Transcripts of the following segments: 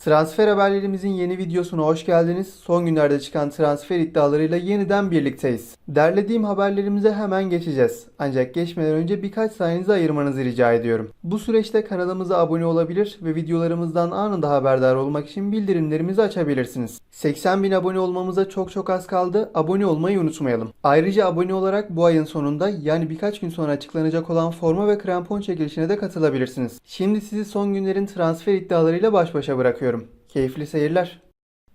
Transfer haberlerimizin yeni videosuna hoş geldiniz. Son günlerde çıkan transfer iddialarıyla yeniden birlikteyiz. Derlediğim haberlerimize hemen geçeceğiz. Ancak geçmeden önce birkaç saniyenizi ayırmanızı rica ediyorum. Bu süreçte kanalımıza abone olabilir ve videolarımızdan anında haberdar olmak için bildirimlerimizi açabilirsiniz. 80 bin abone olmamıza çok çok az kaldı. Abone olmayı unutmayalım. Ayrıca abone olarak bu ayın sonunda yani birkaç gün sonra açıklanacak olan forma ve krampon çekilişine de katılabilirsiniz. Şimdi sizi son günlerin transfer iddialarıyla baş başa bırakıyorum. Keyifli seyirler.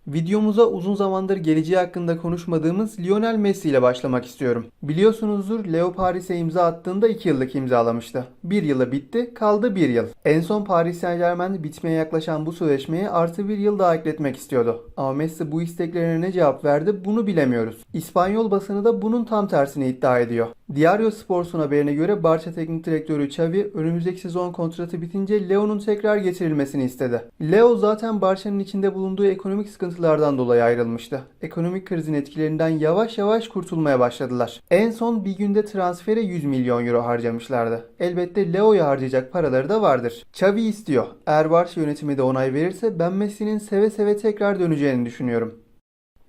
Videomuza uzun zamandır geleceği hakkında konuşmadığımız Lionel Messi ile başlamak istiyorum. Biliyorsunuzdur Leo Paris'e imza attığında 2 yıllık imzalamıştı. 1 yılı bitti, kaldı 1 yıl. En son Paris Saint Germain bitmeye yaklaşan bu sözleşmeye artı 1 yıl daha ekletmek istiyordu. Ama Messi bu isteklerine ne cevap verdi bunu bilemiyoruz. İspanyol basını da bunun tam tersini iddia ediyor. Diario Sports'un haberine göre Barça Teknik Direktörü Xavi önümüzdeki sezon kontratı bitince Leo'nun tekrar getirilmesini istedi. Leo zaten Barça'nın içinde bulunduğu ekonomik sıkıntılardan dolayı ayrılmıştı. Ekonomik krizin etkilerinden yavaş yavaş kurtulmaya başladılar. En son bir günde transfere 100 milyon euro harcamışlardı. Elbette Leo'ya harcayacak paraları da vardır. Xavi istiyor. Eğer Barça yönetimi de onay verirse ben Messi'nin seve seve tekrar döneceğini düşünüyorum.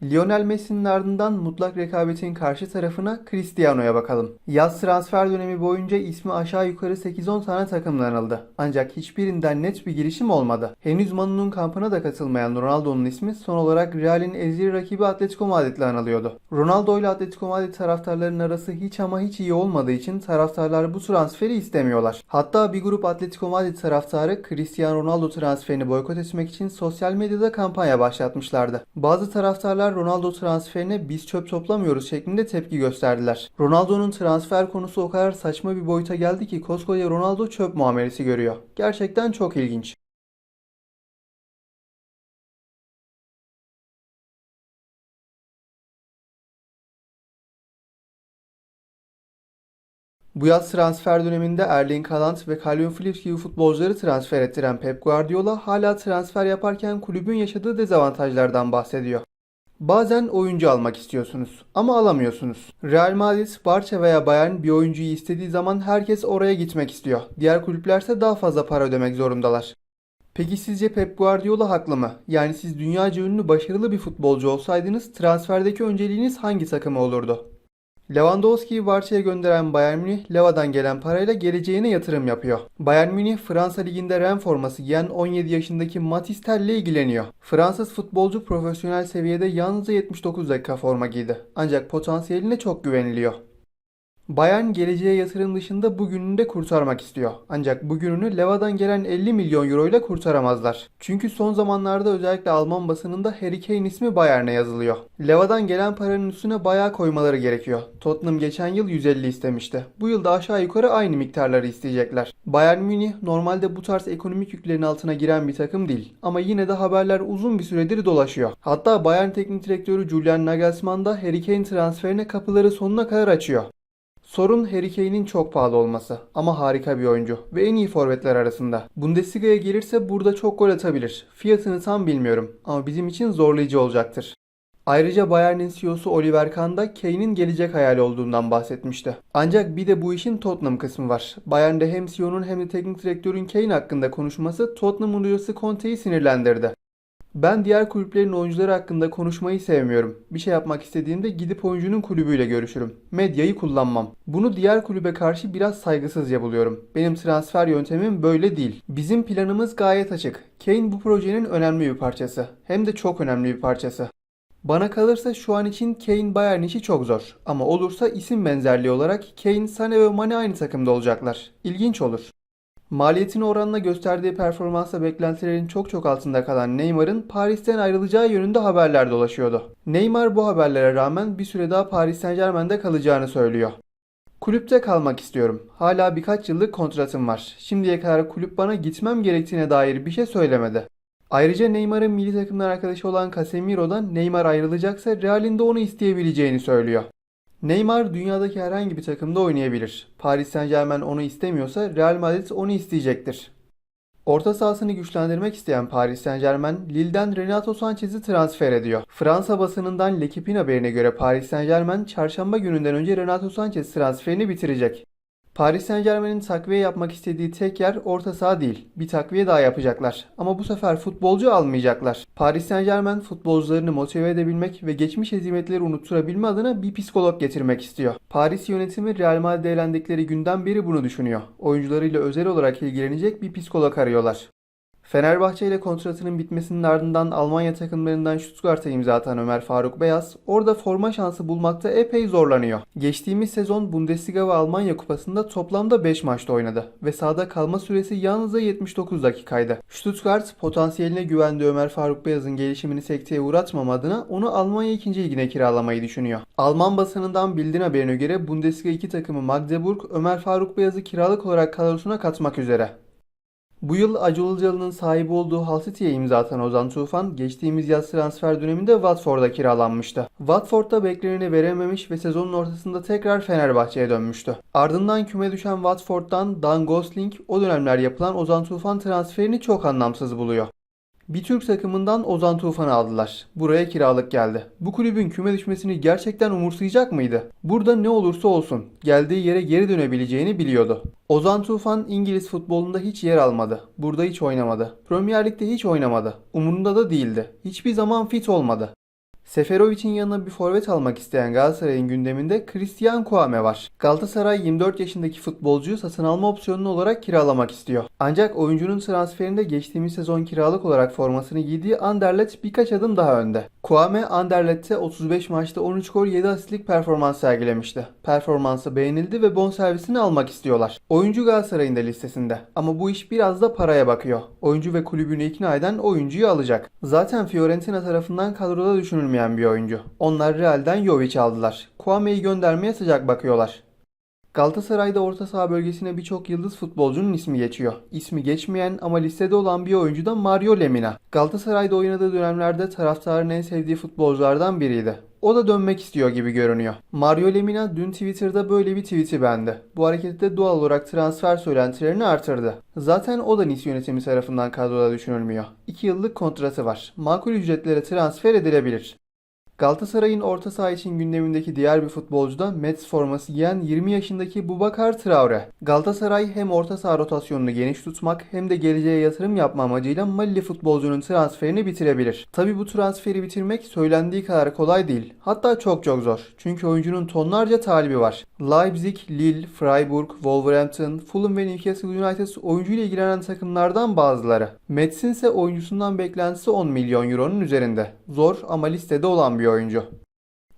Lionel Messi'nin ardından mutlak rekabetin karşı tarafına Cristiano'ya bakalım. Yaz transfer dönemi boyunca ismi aşağı yukarı 8-10 tane takımdan anıldı. Ancak hiçbirinden net bir girişim olmadı. Henüz Manu'nun kampına da katılmayan Ronaldo'nun ismi son olarak Real'in ezeli rakibi Atletico Madrid'le anılıyordu. Ronaldo ile Atletico Madrid taraftarlarının arası hiç ama hiç iyi olmadığı için taraftarlar bu transferi istemiyorlar. Hatta bir grup Atletico Madrid taraftarı Cristiano Ronaldo transferini boykot etmek için sosyal medyada kampanya başlatmışlardı. Bazı taraftarlar Ronaldo transferine biz çöp toplamıyoruz şeklinde tepki gösterdiler. Ronaldo'nun transfer konusu o kadar saçma bir boyuta geldi ki koskoca Ronaldo çöp muamelesi görüyor. Gerçekten çok ilginç. Bu yaz transfer döneminde Erling Haaland ve Calvin Phillips gibi futbolcuları transfer ettiren Pep Guardiola hala transfer yaparken kulübün yaşadığı dezavantajlardan bahsediyor. Bazen oyuncu almak istiyorsunuz ama alamıyorsunuz. Real Madrid, Barça veya Bayern bir oyuncuyu istediği zaman herkes oraya gitmek istiyor. Diğer kulüplerse daha fazla para ödemek zorundalar. Peki sizce Pep Guardiola haklı mı? Yani siz dünyaca ünlü başarılı bir futbolcu olsaydınız transferdeki önceliğiniz hangi takıma olurdu? Lewandowski'yi Barça'ya gönderen Bayern Münih, Leva'dan gelen parayla geleceğine yatırım yapıyor. Bayern Münih, Fransa Ligi'nde Rennes forması giyen 17 yaşındaki Mathis Tel ile ilgileniyor. Fransız futbolcu profesyonel seviyede yalnızca 79 dakika forma giydi. Ancak potansiyeline çok güveniliyor. Bayern geleceğe yatırım dışında bugününü de kurtarmak istiyor. Ancak bugününü Leva'dan gelen 50 milyon euro ile kurtaramazlar. Çünkü son zamanlarda özellikle Alman basınında Harry Kane ismi Bayern'e yazılıyor. Leva'dan gelen paranın üstüne bayağı koymaları gerekiyor. Tottenham geçen yıl 150 istemişti. Bu yıl da aşağı yukarı aynı miktarları isteyecekler. Bayern Münih normalde bu tarz ekonomik yüklerin altına giren bir takım değil. Ama yine de haberler uzun bir süredir dolaşıyor. Hatta Bayern Teknik Direktörü Julian Nagelsmann da Harry Kane transferine kapıları sonuna kadar açıyor. Sorun Harry Kane'in çok pahalı olması ama harika bir oyuncu ve en iyi forvetler arasında. Bundesliga'ya gelirse burada çok gol atabilir. Fiyatını tam bilmiyorum ama bizim için zorlayıcı olacaktır. Ayrıca Bayern'in CEO'su Oliver Kahn da Kane'in gelecek hayali olduğundan bahsetmişti. Ancak bir de bu işin Tottenham kısmı var. Bayern'de hem CEO'nun hem de teknik direktörün Kane hakkında konuşması Tottenham hocası Conte'yi sinirlendirdi. Ben diğer kulüplerin oyuncuları hakkında konuşmayı sevmiyorum. Bir şey yapmak istediğimde gidip oyuncunun kulübüyle görüşürüm. Medyayı kullanmam. Bunu diğer kulübe karşı biraz saygısızca buluyorum. Benim transfer yöntemim böyle değil. Bizim planımız gayet açık. Kane bu projenin önemli bir parçası. Hem de çok önemli bir parçası. Bana kalırsa şu an için Kane Bayern işi çok zor. Ama olursa isim benzerliği olarak Kane, Sané ve Mane aynı takımda olacaklar. İlginç olur. Maliyetine oranla gösterdiği performansla beklentilerin çok çok altında kalan Neymar'ın Paris'ten ayrılacağı yönünde haberler dolaşıyordu. Neymar bu haberlere rağmen bir süre daha Paris Saint Germain'de kalacağını söylüyor. Kulüpte kalmak istiyorum. Hala birkaç yıllık kontratım var. Şimdiye kadar kulüp bana gitmem gerektiğine dair bir şey söylemedi. Ayrıca Neymar'ın milli takımdan arkadaşı olan Casemiro'dan Neymar ayrılacaksa Real'in de onu isteyebileceğini söylüyor. Neymar dünyadaki herhangi bir takımda oynayabilir. Paris Saint Germain onu istemiyorsa Real Madrid onu isteyecektir. Orta sahasını güçlendirmek isteyen Paris Saint Germain, Lille'den Renato Sanchez'i transfer ediyor. Fransa basınından L'Equipe'in haberine göre Paris Saint Germain, çarşamba gününden önce Renato Sanchez transferini bitirecek. Paris Saint Germain'in takviye yapmak istediği tek yer orta saha değil. Bir takviye daha yapacaklar. Ama bu sefer futbolcu almayacaklar. Paris Saint Germain futbolcularını motive edebilmek ve geçmiş hezimetleri unutturabilme adına bir psikolog getirmek istiyor. Paris yönetimi Real Madrid'e elendikleri günden beri bunu düşünüyor. Oyuncularıyla özel olarak ilgilenecek bir psikolog arıyorlar. Fenerbahçe ile kontratının bitmesinin ardından Almanya takımlarından Stuttgart'a imza atan Ömer Faruk Beyaz orada forma şansı bulmakta epey zorlanıyor. Geçtiğimiz sezon Bundesliga ve Almanya kupasında toplamda 5 maçta oynadı ve sahada kalma süresi yalnızca 79 dakikaydı. Stuttgart potansiyeline güvendiği Ömer Faruk Beyaz'ın gelişimini sekteye uğratmam adına onu Almanya 2. ligine kiralamayı düşünüyor. Alman basınından bildiğin haberine göre Bundesliga 2 takımı Magdeburg Ömer Faruk Beyaz'ı kiralık olarak kadrosuna katmak üzere. Bu yıl Acı Ilıcalı'nın sahibi olduğu Hull City'ye imza atan Ozan Tufan, geçtiğimiz yaz transfer döneminde Watford'a kiralanmıştı. Watford'da bekleneni verememiş ve sezonun ortasında tekrar Fenerbahçe'ye dönmüştü. Ardından küme düşen Watford'dan Dan Gosling o dönemler yapılan Ozan Tufan transferini çok anlamsız buluyor. Bir Türk takımından Ozan Tufan'ı aldılar. Buraya kiralık geldi. Bu kulübün küme düşmesini gerçekten umursayacak mıydı? Burada ne olursa olsun geldiği yere geri dönebileceğini biliyordu. Ozan Tufan İngiliz futbolunda hiç yer almadı. Burada hiç oynamadı. Premier Lig'de hiç oynamadı. Umurunda da değildi. Hiçbir zaman fit olmadı. Seferovic'in yanına bir forvet almak isteyen Galatasaray'ın gündeminde Christian Kouame var. Galatasaray 24 yaşındaki futbolcuyu satın alma opsiyonu olarak kiralamak istiyor. Ancak oyuncunun transferinde geçtiğimiz sezon kiralık olarak formasını giydiği Anderlecht birkaç adım daha önde. Kouame Anderlecht'te 35 maçta 13 gol 7 asistlik performans sergilemişti. Performansı beğenildi ve bonservisini almak istiyorlar. Oyuncu Galatasaray'ın da listesinde. Ama bu iş biraz da paraya bakıyor. Oyuncu ve kulübünü ikna eden oyuncuyu alacak. Zaten Fiorentina tarafından kadroda düşünülmeyen bir oyuncu. Onlar Real'den Jovic aldılar. Kouame'yi göndermeye sıcak bakıyorlar. Galatasaray'da orta saha bölgesine birçok yıldız futbolcunun ismi geçiyor. İsmi geçmeyen ama listede olan bir oyuncu da Mario Lemina. Galatasaray'da oynadığı dönemlerde taraftarın en sevdiği futbolculardan biriydi. O da dönmek istiyor gibi görünüyor. Mario Lemina dün Twitter'da böyle bir tweet'i beğendi. Bu hareketi de doğal olarak transfer söylentilerini artırdı. Zaten o da Nice yönetimi tarafından kadroda düşünülmüyor. 2 yıllık kontratı var. Makul ücretlere transfer edilebilir. Galatasaray'ın orta saha için gündemindeki diğer bir futbolcu da Mets forması giyen 20 yaşındaki Bubakar Traore. Galatasaray hem orta saha rotasyonunu geniş tutmak hem de geleceğe yatırım yapma amacıyla Malili futbolcunun transferini bitirebilir. Tabi bu transferi bitirmek söylendiği kadar kolay değil. Hatta çok çok zor. Çünkü oyuncunun tonlarca talibi var. Leipzig, Lille, Freiburg, Wolverhampton, Fulham ve Newcastle United oyuncuyla ilgilenen takımlardan bazıları. Mets'in ise oyuncusundan beklentisi 10 milyon euronun üzerinde. Zor ama listede olan bir oyuncu.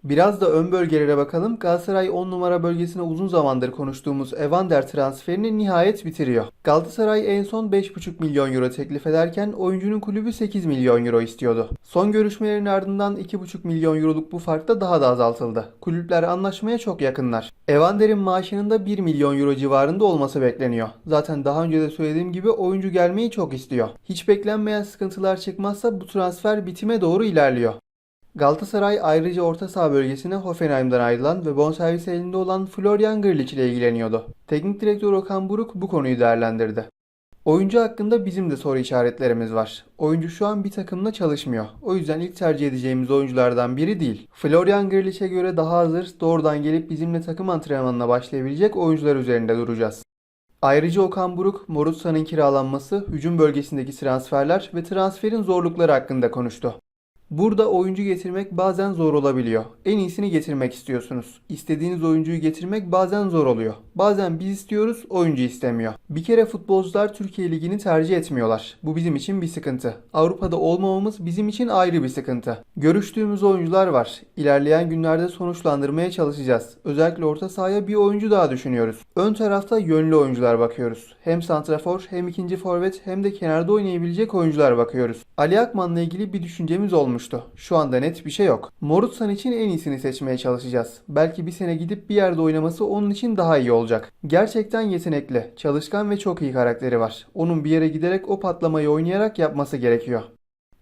Biraz da ön bölgelere bakalım. Galatasaray 10 numara bölgesine uzun zamandır konuştuğumuz Evander transferini nihayet bitiriyor. Galatasaray en son 5,5 milyon euro teklif ederken oyuncunun kulübü 8 milyon euro istiyordu. Son görüşmelerin ardından 2,5 milyon euroluk bu fark da daha da azaltıldı. Kulüpler anlaşmaya çok yakınlar. Evander'in maaşının da 1 milyon euro civarında olması bekleniyor. Zaten daha önce de söylediğim gibi oyuncu gelmeyi çok istiyor. Hiç beklenmeyen sıkıntılar çıkmazsa bu transfer bitime doğru ilerliyor. Galatasaray ayrıca orta saha bölgesine Hoffenheim'den ayrılan ve bonservis elinde olan Florian Grlic ile ilgileniyordu. Teknik direktör Okan Buruk bu konuyu değerlendirdi. Oyuncu hakkında bizim de soru işaretlerimiz var. Oyuncu şu an bir takımla çalışmıyor. O yüzden ilk tercih edeceğimiz oyunculardan biri değil. Florian Grlic'e göre daha hazır, doğrudan gelip bizimle takım antrenmanına başlayabilecek oyuncular üzerinde duracağız. Ayrıca Okan Buruk, Morutsa'nın kiralanması, hücum bölgesindeki transferler ve transferin zorlukları hakkında konuştu. Burada oyuncu getirmek bazen zor olabiliyor. En iyisini getirmek istiyorsunuz. İstediğiniz oyuncuyu getirmek bazen zor oluyor. Bazen biz istiyoruz, oyuncu istemiyor. Bir kere futbolcular Türkiye Ligi'ni tercih etmiyorlar. Bu bizim için bir sıkıntı. Avrupa'da olmamamız bizim için ayrı bir sıkıntı. Görüştüğümüz oyuncular var. İlerleyen günlerde sonuçlandırmaya çalışacağız. Özellikle orta sahaya bir oyuncu daha düşünüyoruz. Ön tarafta yönlü oyuncular bakıyoruz. Hem santrafor hem ikinci forvet hem de kenarda oynayabilecek oyuncular bakıyoruz. Ali Akman'la ilgili bir düşüncemiz olmuş olmuştu. Şu anda net bir şey yok. Morutsan için en iyisini seçmeye çalışacağız. Belki bir sene gidip bir yerde oynaması onun için daha iyi olacak. Gerçekten yetenekli, çalışkan ve çok iyi karakteri var. Onun bir yere giderek o patlamayı oynayarak yapması gerekiyor.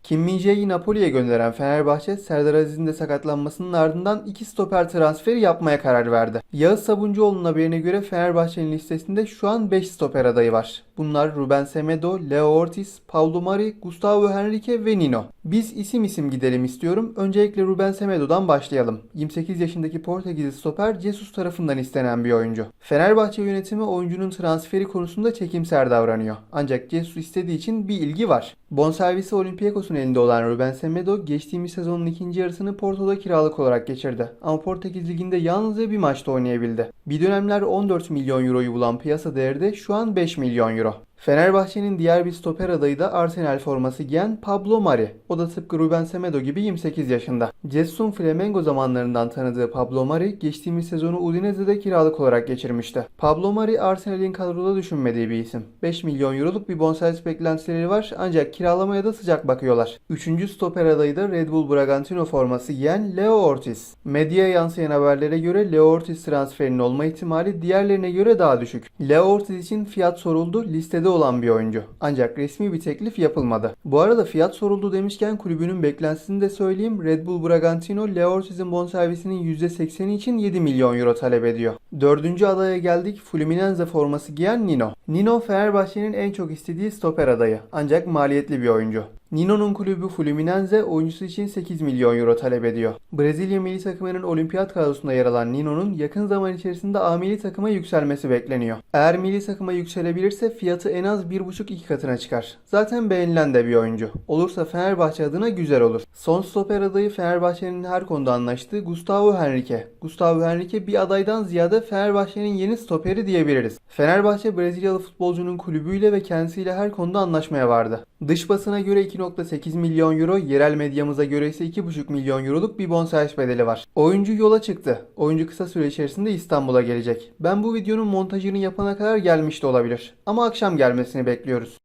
Kim Min-jae'yi Napoli'ye gönderen Fenerbahçe, Serdar Aziz'in de sakatlanmasının ardından iki stoper transferi yapmaya karar verdi. Yağız Sabuncuoğlu'nun haberine göre Fenerbahçe'nin listesinde şu an 5 stoper adayı var. Bunlar Ruben Semedo, Leo Ortiz, Paulo Mari, Gustavo Henrique ve Nino. Biz isim isim gidelim istiyorum. Öncelikle Ruben Semedo'dan başlayalım. 28 yaşındaki Portekizli stoper Jesus tarafından istenen bir oyuncu. Fenerbahçe yönetimi oyuncunun transferi konusunda çekimser davranıyor. Ancak Jesus istediği için bir ilgi var. Bonservisi Olympiakos'un elinde olan Ruben Semedo geçtiğimiz sezonun ikinci yarısını Porto'da kiralık olarak geçirdi. Ama Portekiz Ligi'nde yalnızca bir maçta oynayabildi. Bir dönemler 14 milyon euroyu bulan piyasa değeri de şu an 5 milyon euro. Fenerbahçe'nin diğer bir stoper adayı da Arsenal forması giyen Pablo Mari. O da tıpkı Ruben Semedo gibi 28 yaşında. Cessun Flamengo zamanlarından tanıdığı Pablo Mari geçtiğimiz sezonu Udinese'de kiralık olarak geçirmişti. Pablo Mari Arsenal'in kadroda düşünmediği bir isim. 5 milyon euroluk bir bonservis beklentileri var ancak kiralamaya da sıcak bakıyorlar. Üçüncü stoper adayı da Red Bull Bragantino forması giyen Leo Ortiz. Medyaya yansıyan haberlere göre Leo Ortiz transferinin olma ihtimali diğerlerine göre daha düşük. Leo Ortiz için fiyat soruldu, listede olan bir oyuncu. Ancak resmi bir teklif yapılmadı. Bu arada fiyat soruldu demişken kulübünün beklentisini de söyleyeyim. Red Bull Bragantino Leo Ortiz'in bonservisinin %80'i için 7 milyon euro talep ediyor. Dördüncü adaya geldik. Fluminense forması giyen Nino. Nino Fenerbahçe'nin en çok istediği stoper adayı. Ancak maliyetli bir oyuncu. Nino'nun kulübü Fluminense oyuncusu için 8 milyon euro talep ediyor. Brezilya milli takımının olimpiyat kadrosunda yer alan Nino'nun yakın zaman içerisinde A milli takıma yükselmesi bekleniyor. Eğer milli takıma yükselebilirse fiyatı en az 1,5-2 katına çıkar. Zaten beğenilen de bir oyuncu. Olursa Fenerbahçe adına güzel olur. Son stoper adayı Fenerbahçe'nin her konuda anlaştığı Gustavo Henrique. Gustavo Henrique bir adaydan ziyade Fenerbahçe'nin yeni stoperi diyebiliriz. Fenerbahçe Brezilyalı futbolcunun kulübüyle ve kendisiyle her konuda anlaşmaya vardı. Dış basına göre 2.8 milyon euro, yerel medyamıza göre ise 2.5 milyon euroluk bir bonservis bedeli var. Oyuncu yola çıktı. Oyuncu kısa süre içerisinde İstanbul'a gelecek. Ben bu videonun montajını yapana kadar gelmiş de olabilir. Ama akşam gelmesini bekliyoruz.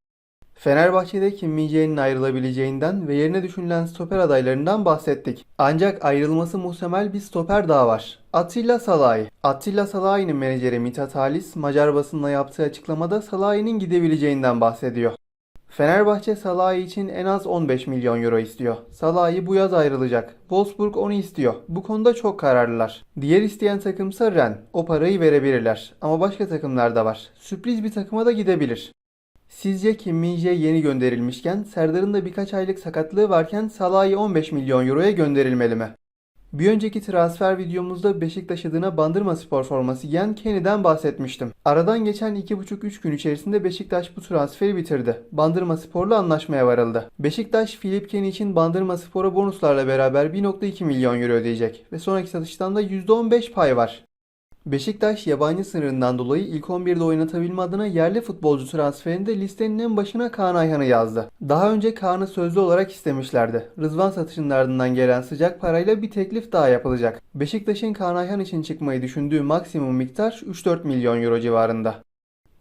Fenerbahçe'de Kim Min-jae'nin ayrılabileceğinden ve yerine düşünülen stoper adaylarından bahsettik. Ancak ayrılması muhtemel bir stoper daha var. Attila Salahi. Attila Salahi'nin menajeri Mithat Halis, Macar basınına yaptığı açıklamada Salahi'nin gidebileceğinden bahsediyor. Fenerbahçe Salahi için en az 15 milyon euro istiyor. Salahi bu yaz ayrılacak. Wolfsburg onu istiyor. Bu konuda çok kararlılar. Diğer isteyen takımsa Ren. O parayı verebilirler. Ama başka takımlar da var. Sürpriz bir takıma da gidebilir. Sizce Kim Min-jae yeni gönderilmişken Serdar'ın da birkaç aylık sakatlığı varken Salah'ı 15 milyon euroya gönderilmeli mi? Bir önceki transfer videomuzda Beşiktaş adına Bandırma Spor forması giyen Kenny'den bahsetmiştim. Aradan geçen 2,5-3 gün içerisinde Beşiktaş bu transferi bitirdi. Bandırma Spor'la anlaşmaya varıldı. Beşiktaş, Philip Kenny için Bandırma Spor'a bonuslarla beraber 1,2 milyon euro ödeyecek ve sonraki satıştan da %15 pay var. Beşiktaş yabancı sınırından dolayı ilk 11'de oynatabilme adına yerli futbolcu transferinde listenin en başına Kaan Ayhan'ı yazdı. Daha önce Kaan'ı sözlü olarak istemişlerdi. Rızvan satışının ardından gelen sıcak parayla bir teklif daha yapılacak. Beşiktaş'ın Kaan Ayhan için çıkmayı düşündüğü maksimum miktar 3-4 milyon euro civarında.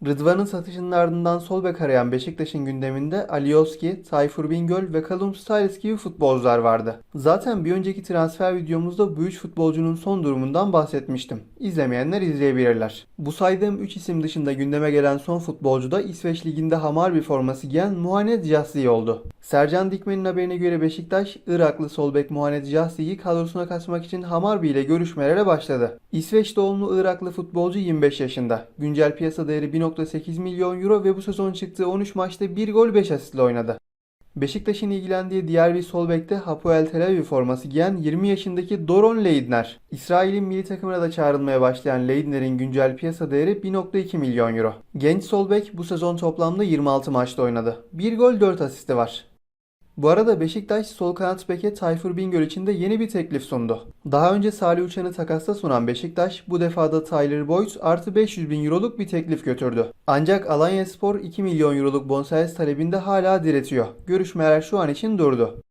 Rıdvan'ın satışının ardından sol bek arayan Beşiktaş'ın gündeminde Alioski, Tayfur Bingöl ve Callum Styles gibi futbolcular vardı. Zaten bir önceki transfer videomuzda bu üç futbolcunun son durumundan bahsetmiştim. İzlemeyenler izleyebilirler. Bu saydığım 3 isim dışında gündeme gelen son futbolcu da İsveç Ligi'nde Hamarby forması giyen Muhanet Jassi oldu. Sercan Dikmen'in haberine göre Beşiktaş, Iraklı sol bek Muhanet Jassi'yi kadrosuna katmak için Hamarby ile görüşmelere başladı. İsveç doğumlu Iraklı futbolcu 25 yaşında. Güncel piyasa değeri 1.8 milyon euro ve bu sezon çıktığı 13 maçta 1 gol 5 asistle oynadı. Beşiktaş'ın ilgilendiği diğer bir sol bekte Hapoel Tel Aviv forması giyen 20 yaşındaki Doron Leydner. İsrail'in milli takımına da çağrılmaya başlayan Leydner'in güncel piyasa değeri 1.2 milyon euro. Genç sol bek bu sezon toplamda 26 maçta oynadı. 1 gol 4 asisti var. Bu arada Beşiktaş sol kanat beke Tayfur Bingöl için de yeni bir teklif sundu. Daha önce Salih Uçan'ı takasta sunan Beşiktaş bu defada Tyler Boyd artı 500 bin euroluk bir teklif götürdü. Ancak Alanya Spor 2 milyon euroluk bonservis talebinde hala diretiyor. Görüşmeler şu an için durdu.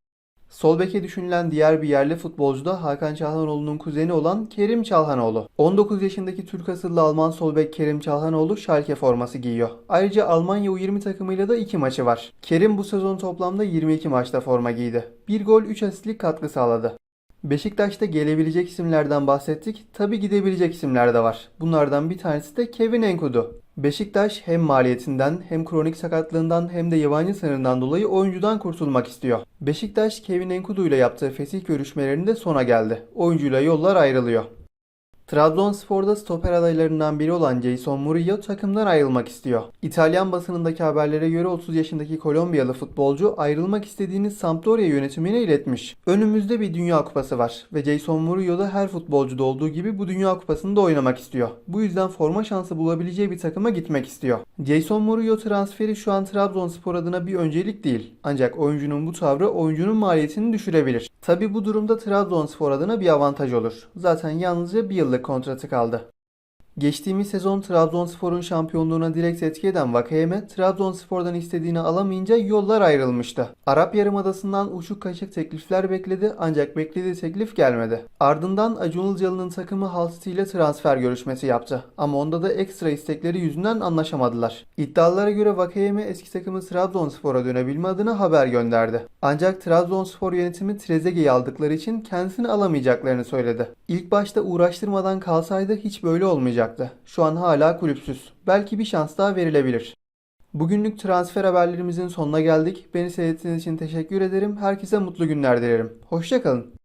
Sol beke düşünülen diğer bir yerli futbolcu da Hakan Çalhanoğlu'nun kuzeni olan Kerim Çalhanoğlu. 19 yaşındaki Türk asıllı Alman sol bek Kerim Çalhanoğlu Schalke forması giyiyor. Ayrıca Almanya U20 takımıyla da 2 maçı var. Kerim bu sezon toplamda 22 maçta forma giydi. 1 gol 3 asistlik katkı sağladı. Beşiktaş'ta gelebilecek isimlerden bahsettik. Tabi gidebilecek isimler de var. Bunlardan bir tanesi de Kevin Enkudu. Beşiktaş hem maliyetinden hem kronik sakatlığından hem de yabancı sınırından dolayı oyuncudan kurtulmak istiyor. Beşiktaş Kevin Enkudu ile yaptığı fesih görüşmelerinde sona geldi. Oyuncuyla yollar ayrılıyor. Trabzonspor'da stoper adaylarından biri olan Jason Murillo takımdan ayrılmak istiyor. İtalyan basınındaki haberlere göre 30 yaşındaki Kolombiyalı futbolcu ayrılmak istediğini Sampdoria yönetimine iletmiş. Önümüzde bir Dünya Kupası var ve Jason Murillo da her futbolcuda olduğu gibi bu Dünya Kupası'nda oynamak istiyor. Bu yüzden forma şansı bulabileceği bir takıma gitmek istiyor. Jason Murillo transferi şu an Trabzonspor adına bir öncelik değil. Ancak oyuncunun bu tavrı oyuncunun maliyetini düşürebilir. Tabi bu durumda Trabzonspor adına bir avantaj olur. Zaten yalnızca bir yıllık kontratı kaldı. Geçtiğimiz sezon Trabzonspor'un şampiyonluğuna direkt etki eden Vakayeme, Trabzonspor'dan istediğini alamayınca yollar ayrılmıştı. Arap Yarımadası'ndan uçuk kaçık teklifler bekledi ancak beklediği teklif gelmedi. Ardından Acun Ilıcalı'nın takımı Hull City ile transfer görüşmesi yaptı. Ama onda da ekstra istekleri yüzünden anlaşamadılar. İddialara göre Vakayeme eski takımı Trabzonspor'a dönebilme adına haber gönderdi. Ancak Trabzonspor yönetimi Trezeguet'i aldıkları için kendisini alamayacaklarını söyledi. İlk başta uğraştırmadan kalsaydı hiç böyle olmayacaktı. Şu an hala kulüpsüz. Belki bir şans daha verilebilir. Bugünlük transfer haberlerimizin sonuna geldik. Beni seyrettiğiniz için teşekkür ederim. Herkese mutlu günler dilerim. Hoşçakalın.